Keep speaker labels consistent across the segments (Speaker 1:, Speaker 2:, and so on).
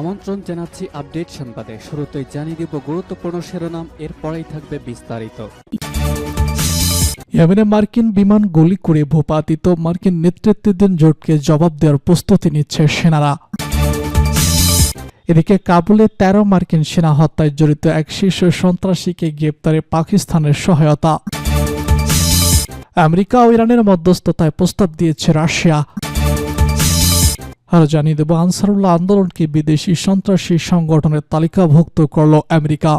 Speaker 1: আমন্ত্রণ জানাচ্ছি আপডেট সংবাদে। শুরুতেই জানিয়ে দিব গুরুত্বপূর্ণ শিরোনাম, এরপরেই থাকবে বিস্তারিত।
Speaker 2: ইয়েমেনে মার্কিন বিমান গুলি করে ভূপাতিত মার্কিন নেতৃত্বাধীন জোটকে জবাব দেওয়ার প্রস্তুতি নিচ্ছে সেনারা। এদিকে কাবুলে তেরো মার্কিন সেনা হত্যায় জড়িত এক শীর্ষ সন্ত্রাসীকে গ্রেপ্তারে পাকিস্তানের সহায়তা। আমেরিকা ও ইরানের মধ্যস্থতায় প্রস্তাব দিয়েছে রাশিয়া। আরও জানিয়ে দেব, আনসারুল্লাহ আন্দোলনকে বিদেশি সন্ত্রাসী সংগঠনের তালিকাভুক্ত করল আমেরিকা।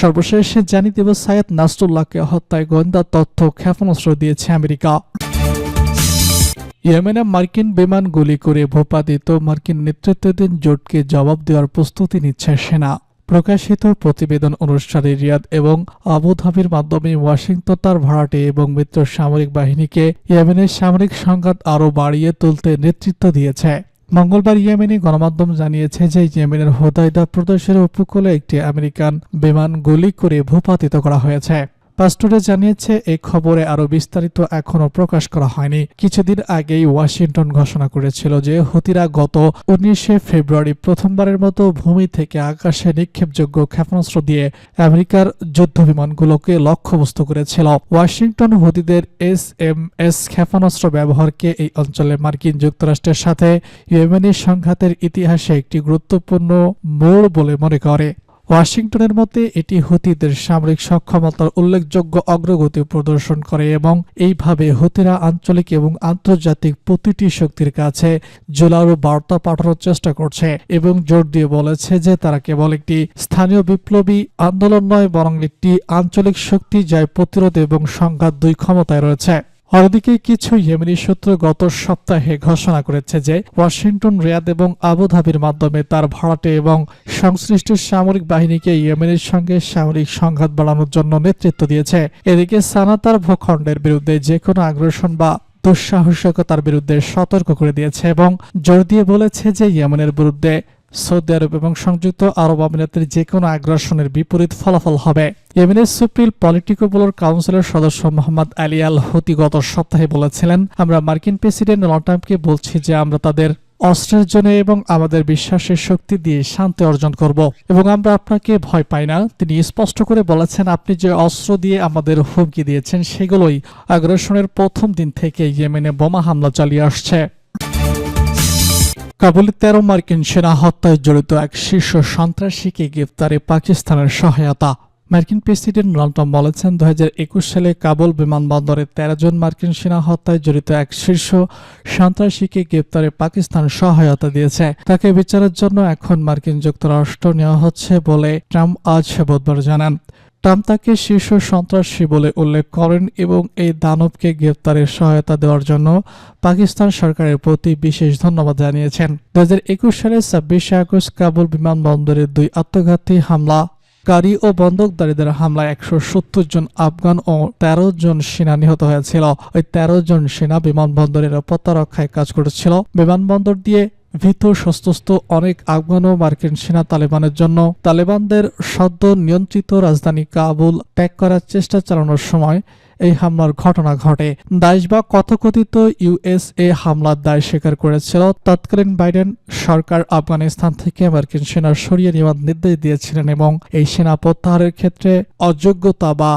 Speaker 2: সর্বশেষ জানিয়ে দেব, সাইয়েদ নাসরুল্লাহকে হত্যায় গোয়েন্দা তথ্য ক্ষেপণাস্ত্র দিয়েছে আমেরিকা। ইয়েমেনে মার্কিন বিমান গুলি করে ভূপাতিত মার্কিন নেতৃত্বাধীন জোটকে জবাব দেওয়ার প্রস্তুতি নিচ্ছে সেনা। প্রকাশিত প্রতিবেদন অনুসারে রিয়াদ এবং আবুধাবির মাধ্যমে ওয়াশিংটন তার ভাড়াটে এবং মিত্র সামরিক বাহিনীকে ইয়েমেনের সামরিক সংঘাত আরও বাড়িয়ে তুলতে নেতৃত্ব দিয়েছে। মঙ্গলবার ইয়েমেনি গণমাধ্যম জানিয়েছে যে ইয়েমেনের হোদাইদা প্রদেশের উপকূলে একটি আমেরিকান বিমান গুলি করে ভূপাতিত করা হয়েছে। পাস্টরে জানিয়েছে এই খবরে আরও বিস্তারিত এখনও প্রকাশ করা হয়নি। কিছুদিন আগেই ওয়াশিংটন ঘোষণা করেছিল যে, হুতিরা গত উনিশে ফেব্রুয়ারি প্রথমবারের মতো ভূমি থেকে আকাশে নিক্ষেপযোগ্য ক্ষেপণাস্ত্র দিয়ে আমেরিকার যুদ্ধ বিমানগুলোকে লক্ষ্যবস্তু করেছিল। ওয়াশিংটন হুতিদের এস এম এস ক্ষেপণাস্ত্র ব্যবহারকে এই অঞ্চলে মার্কিন যুক্তরাষ্ট্রের সাথে ইয়েমেনি সংঘাতের ইতিহাসে একটি গুরুত্বপূর্ণ মোড় বলে মনে করে। ওয়াশিংটনের মতে, এটি হুতিদের সামরিক সক্ষমতার উল্লেখযোগ্য অগ্রগতি প্রদর্শন করে এবং এইভাবে হুতিরা আঞ্চলিক এবং আন্তর্জাতিক প্রতিটি শক্তির কাছে জোলারো বার্তা পাঠানোর চেষ্টা করছে এবং জোর দিয়ে বলেছে যে তারা কেবল একটি স্থানীয় বিপ্লবী আন্দোলন নয়, বরং একটি আঞ্চলিক শক্তি যার প্রতিরোধ এবং সংঘাত দুই ক্ষমতায় রয়েছে। অন্যদিকে কিছু ইয়েমেনি সূত্র গত সপ্তাহে ঘোষণা করেছে যে ওয়াশিংটন, রিয়াদ এবং আবুধাবির মাধ্যমে তার ভাড়াটে এবং সংশ্লিষ্ট সামরিক বাহিনীকে ইয়েমেনের সঙ্গে সামরিক সংঘাত বাড়ানোর জন্য নেতৃত্ব দিয়েছে। এদিকে সানাতার ভূখণ্ডের বিরুদ্ধে যে কোনো আগ্রাসন বা দুঃসাহসিকতার বিরুদ্ধে সতর্ক করে দিয়েছে এবং জোর দিয়ে বলেছে যে ইয়েমেনের বিরুদ্ধে সৌদি আরব এবং সংযুক্ত আরব আমিরাতের যে কোনো আগ্রাসনের বিপরীত ফলাফল হবে। ইয়েমেনের সুপ্রিল পলিটিকো বোলোর কাউন্সিলের সদস্য মোহাম্মদ আলী আল হুতি গত সপ্তাহে বলেছিলেন, আমরা মার্কিন প্রেসিডেন্ট ডোনাল্ড ট্রাম্পকে বলছি যে আমরা তাদের অস্ত্রের জন্য এবং আমাদের বিশ্বাসের শক্তি দিয়ে শান্তি অর্জন করব এবং আমরা আপনাকে ভয় পাই না। তিনি স্পষ্ট করে বলেছেন, আপনি যে অস্ত্র দিয়ে আমাদের হুমকি দিয়েছেন, সেগুলোই আগ্রাসনের প্রথম দিন থেকে ইয়েমেনে বোমা হামলা চালিয়ে আসছে। কাবুলে তেরো মার্কিন সেনা হত্যায় জড়িত এক শীর্ষ সন্ত্রাসীকে গ্রেফতারে পাকিস্তানের সহায়তা। মার্কিন প্রেসিডেন্ট ডোনাল্ড ট্রাম্প বলেছেন দু হাজার একুশ সালে কাবুল বিমানবন্দরে তেরো জন মার্কিন সেনা হত্যায় জড়িত এক শীর্ষ সন্ত্রাসীকে গ্রেপ্তারে পাকিস্তান সহায়তা দিয়েছে। তাকে বিচারের জন্য এখন মার্কিন যুক্তরাষ্ট্র নেওয়া হচ্ছে বলে ট্রাম্প আজ বুধবার জানান। ট্রাম্প তাকে শীর্ষ সন্ত্রাসী বলে উল্লেখ করেন এবং এই দানবকে গ্রেপ্তারের সহায়তা দেওয়ার জন্য পাকিস্তান সরকারের প্রতি বিশেষ ধন্যবাদ জানিয়েছেন। দুহাজার একুশ সালের ছাব্বিশে আগস্ট কাবুল বিমানবন্দরে দুই আত্মঘাতী হামলা, গাড়ি ও বন্দুকধারীদের হামলায় একশো সত্তর জন আফগান ও তেরো জন সেনা নিহত হয়েছিল। ওই তেরো জন সেনা বিমানবন্দরের নিরাপত্তা রক্ষায় কাজ করেছিল। বিমানবন্দর দিয়ে ভীত সস্তস্ত অনেক আফগান ও মার্কিন সেনা তালেবানের জন্য তালেবানদের সদ্য নিয়ন্ত্রিত রাজধানী কাবুল ত্যাগ করার চেষ্টা চালানোর সময় এই হামলার ঘটনা ঘটে। দাইশ বা কথকথিত ইউএসএ হামলার দায় স্বীকার করেছিল। তৎকালীন বাইডেন সরকার আফগানিস্তান থেকে মার্কিন সেনা সরিয়ে নেওয়ার নির্দেশ দিয়েছিলেন এবং এই সেনা প্রত্যাহারের ক্ষেত্রে অযোগ্যতা বা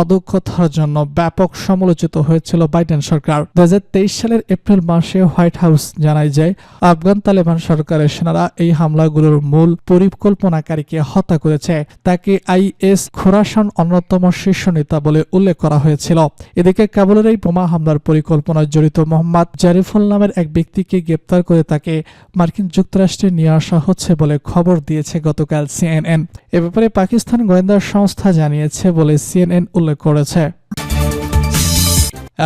Speaker 2: অদক্ষতার জন্য ব্যাপক সমালোচিত হয়েছিল বাইডেন সরকার। দু হাজার তেইশ সালের এপ্রিল মাসে হোয়াইট হাউস জানায় যে, আফগান তালেবান সরকারের সেনারা এই হামলাগুলোর মূল পরিকল্পনাকারীকে হত্যা করেছে। তাকে আইএস খোরাসান অন্যতম শীর্ষ নেতা বলে উল্লেখ করা হয়েছিল। এদিকে কাবুলের এই বোমা হামলার পরিকল্পনায় জড়িত মোহাম্মদ জারিফুল নামের এক ব্যক্তিকে গ্রেপ্তার করে তাকে মার্কিন যুক্তরাষ্ট্রে নিয়ে আসা হচ্ছে বলে খবর দিয়েছে গতকাল সিএনএন। এ ব্যাপারে পাকিস্তান গোয়েন্দা সংস্থা জানিয়েছে বলে সিএনএন উল্লেখ করেছে।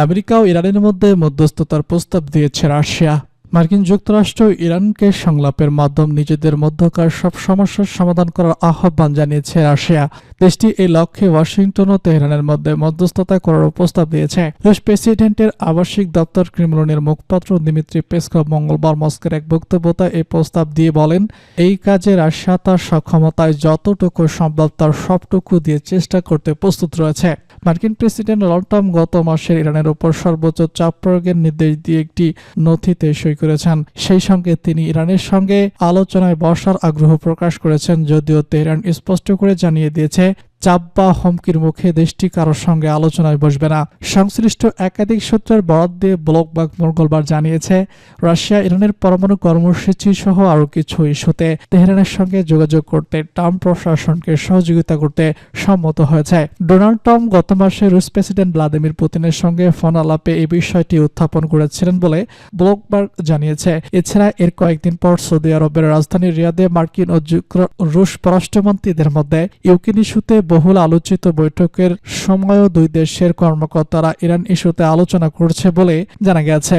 Speaker 2: আমেরিকা ও ইরানের মধ্যে মধ্যস্থতার প্রস্তাব দিয়েছে রাশিয়া। মার্কিন যুক্তরাষ্ট্র ইরানকে সংলাপের মাধ্যম নিজেদের মধ্যকার সব সমস্যার সমাধান করার আহ্বান জানিয়েছে রাশিয়া। দেশটি এই লক্ষ্যে ওয়াশিংটন ও তেহরানের মধ্যে মধ্যস্থতা করার প্রস্তাব দিয়েছে। রুশ প্রেসিডেন্টের আবাসিক দপ্তর ক্রিমলনের মুখপাত্র দিমিত্রি পেসকভ মঙ্গলবার মস্কের এক বক্তব্যতা এই প্রস্তাব দিয়ে বলেন, এই কাজে রাশিয়া তার সক্ষমতায় যতটুকু সম্ভব তার সবটুকু দিয়ে চেষ্টা করতে প্রস্তুত রয়েছে। মার্কিন প্রেসিডেন্ট ডোনাল্ড ট্রাম্প গত মাসে ইরানের উপর সর্বোচ্চ চাপ প্রয়োগের নির্দেশ দিয়ে একটি নথিতে সই করেছেন। সেই সঙ্গে তিনি ইরানের সঙ্গে আলোচনায় বসার আগ্রহ প্রকাশ করেছেন, যদিও তেহরান স্পষ্ট করে জানিয়ে দিয়েছে চাপ বা হুমকির মুখে দেশটি কারোর সঙ্গে আলোচনায় বসবে না। সংশ্লিষ্ট একাধিক সূত্রের বরাদ দিয়ে ব্লকবাগ মঙ্গলবার জানিয়েছে, রাশিয়া ইরানের পরমাণু কর্মসূচি সহ আরও কিছু ইস্যুতে তেহরানের সঙ্গে যোগাযোগ করতে ট্রাম্প প্রশাসনকে সহযোগিতা করতে সম্মত হয়েছে। ডোনাল্ড ট্রাম্প গত মাসে রুশ প্রেসিডেন্ট ভ্লাদিমির পুতিনের সঙ্গে ফোন আলাপে এই বিষয়টি উত্থাপন করেছিলেন বলে ব্লকবার্গ জানিয়েছে। এছাড়া এর কয়েকদিন পর সৌদি আরবের রাজধানী রিয়াদে মার্কিন ও যুক্র- রুশ পররাষ্ট্রমন্ত্রীদের মধ্যে ইউক্রেন ইস্যুতে বহুল আলোচিত বৈঠকের সময়ও দুই দেশের কর্মকর্তারা ইরান ইস্যুতে আলোচনা করছে বলে জানা গেছে।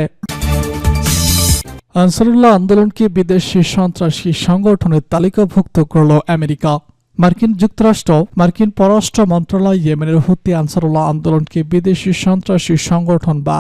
Speaker 2: আনসারুল্লাহ আন্দোলনকে বিদেশি সন্ত্রাসী সংগঠনের তালিকাভুক্ত করল আমেরিকা। মার্কিন যুক্তরাষ্ট্র, মার্কিন পররাষ্ট্র মন্ত্রণালয় ইয়েমেনের হুতি আনসারুল্লাহ আন্দোলনকে বিদেশি সন্ত্রাসী সংগঠন বা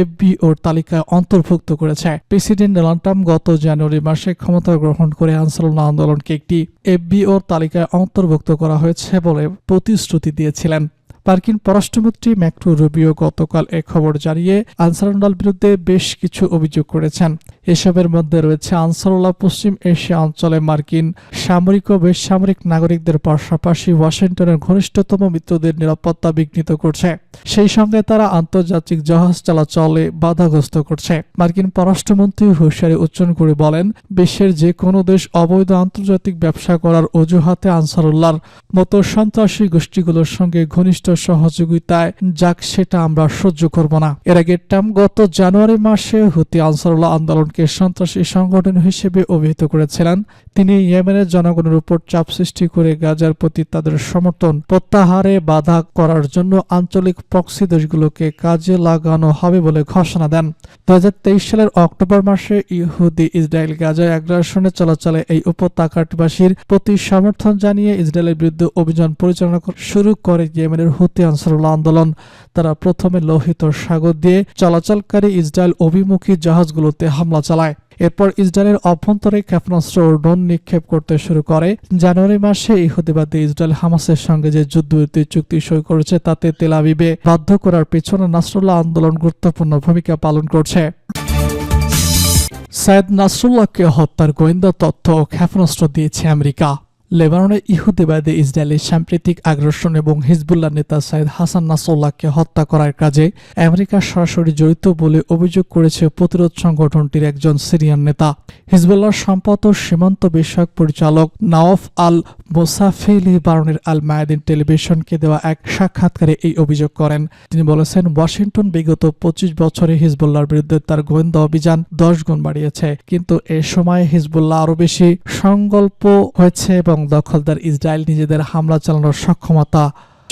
Speaker 2: এফবিওর তালিকায় অন্তর্ভুক্ত করেছে। প্রেসিডেন্ট ডোনাল্ড ট্রাম্প গত জানুয়ারি মাসে ক্ষমতা গ্রহণ করে আনসারুল্লাহ আন্দোলনকে একটি এফবিওর তালিকায় অন্তর্ভুক্ত করা হয়েছে বলে প্রতিশ্রুতি দিয়েছিলেন। মার্কিন পররাষ্ট্রমন্ত্রী ম্যাক্রো রুবিও গতকাল এ খবর জানিয়ে আনসারুল্লাহর বিরুদ্ধে বেশ কিছু অভিযোগ করেছেন। এসবের মধ্যে রয়েছে আনসারুল্লাহ পশ্চিম এশিয়া অঞ্চলে মার্কিন সামরিক ও বেসামরিক নাগরিকদের পাশাপাশি ওয়াশিংটনের ঘনিষ্ঠতম মিত্রদের নিরাপত্তা বিঘ্নিত করছে। সেই সঙ্গে তারা আন্তর্জাতিক জাহাজ চলাচলে বাধাগ্রস্ত করছে। মার্কিন পররাষ্ট্রমন্ত্রী হুঁশিয়ারি উচ্চারণ করে বলেন, বিশ্বের যে কোনো দেশ অবৈধ আন্তর্জাতিক ব্যবসা করার অজুহাতে আনসারুল্লাহর মতো সন্ত্রাসী গোষ্ঠীগুলোর সঙ্গে ঘনিষ্ঠ সহযোগিতায় যাক সেটা আমরা সহ্য করব না। এর আগে ট্রাম্প গত জানুয়ারি মাসে হুতি আনসারুল্লাহ আন্দোলনকে সন্ত্রাসী সংগঠন হিসেবে অভিহিত করেছিলেন। তিনি ইয়েমেনের জনগণের উপর চাপ সৃষ্টি করে গাজার প্রতি তাদের সমর্থন প্রত্যাহারে বাধা করার জন্য আঞ্চলিক প্রক্সি দেশগুলোকে কাজে লাগানো হবে বলে ঘোষণা দেন। দু সালের অক্টোবর মাসে ইহুদি ইসরায়েল গাজায় আগ্রাসনে চলাচলে এই উপত্যকাবাসীর প্রতি সমর্থন জানিয়ে ইসরায়েলের বিরুদ্ধে অভিযান পরিচালনা শুরু করে ইয়েমেনের হুতি আনসারুল্লাহ আন্দোলন। তারা প্রথমে লোহিত সাগর দিয়ে চলাচলকারী ইসরায়েল অভিমুখী জাহাজগুলোতে হামলা চালায়। এরপর ইসরায়েলের অভ্যন্তরে ক্ষেপণাস্ত্র ও ড্রোন নিক্ষেপ করতে শুরু করে। জানুয়ারি মাসে ইহুদিবাদী ইসরায়েল হামাসের সঙ্গে যে যুদ্ধবিরতি চুক্তি সই করেছে, তাতে তেল আবিবে বাধ্য করার পেছনে নাসরুল্লাহ আন্দোলন গুরুত্বপূর্ণ ভূমিকা পালন করছে। সাইদ নাসরুল্লাহকে হত্যার গোয়েন্দা তথ্য ক্ষেপণাস্ত্র দিয়েছে আমেরিকা। লেবাননে ইহুদিবাদী ইসরায়েলের সাম্প্রতিক আগ্রাসন এবং হিজবুল্লাহ নেতা সাইদ হাসান নাসুল্লাহকে হত্যা করার কাজে আমেরিকা সরাসরি জড়িত বলে অভিযোগ করেছে প্রতিরোধ সংগঠনটির একজন সিরিয়ান নেতা। হিজবুল্লাহ সম্পদ ও সীমান্ত বিষয়ক পরিচালক নাওফ আল মোসাফিলি বারনের আল মায়াদিন টেলিভিশনকে দেওয়া এক সাক্ষাৎকারে এই অভিযোগ করেন। তিনি বলেছেন, ওয়াশিংটন বিগত পঁচিশ বছরে হিজবুল্লাহর বিরুদ্ধে তার গোয়েন্দা অভিযান দশ গুণ বাড়িয়েছে। কিন্তু এ সময় হিজবুল্লাহ আরও বেশি সংকল্প হয়েছে এবং দখলদার ইসরায়েল নিজেদের হামলা চালানোর সক্ষমতা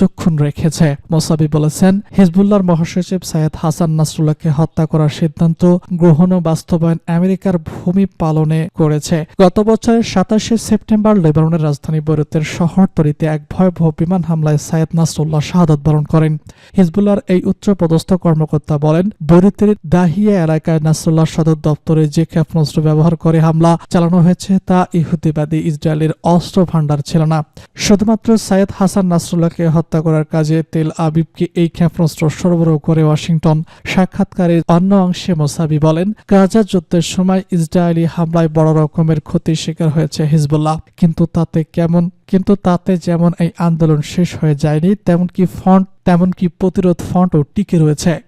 Speaker 2: চক্ষুণ রেখেছে। মোসাবি বলেছেন, হিজবুল্লাহর মহাসচিব সাইয়েদ হাসান নাসরুল্লাহকে হত্যা করার সিদ্ধান্ত গ্রহণ ও বাস্তবায়ন আমেরিকার ভূমি পালনে করেছে। গত বছরের সাতাশে সেপ্টেম্বর লেবাননের রাজধানী বৈরুতের শহরতলিতে এক ভয়াবহ বিমান হামলায় সাইয়েদ নাসরুল্লাহ শাহাদত বরণ করেন। হিজবুল্লাহর এই উচ্চ পদস্থ কর্মকর্তা বলেন, বৈরুতের দাহিয়া এলাকায় নাসরুল্লাহ সদর দপ্তরে যে ক্ষেপণাস্ত্র ব্যবহার করে হামলা চালানো হয়েছে তা ইহুদিবাদী ইসরায়েলের অস্ত্র ভাণ্ডার ছিল না। শুধুমাত্র সাইয়েদ হাসান নাসরুল্লাহকে করার কাজে তেল আবিবকে এই ক্ষেপণাস্ত্র সরবরাহ করে ওয়াশিংটন। সাক্ষাৎকারের অন্য অংশে মোসাবি বলেন, গাজা যুদ্ধের সময় ইসরায়েলি হামলায় বড় রকমের ক্ষতির শিকার হয়েছে হিজবুল্লাহ। কিন্তু তাতে কেমন, কিন্তু তাতে যেমন এই আন্দোলন শেষ হয়ে যায়নি, তেমন কি ফ্রন্ট তেমন কি প্রতিরোধ ফ্রন্টও টিকে রয়েছে।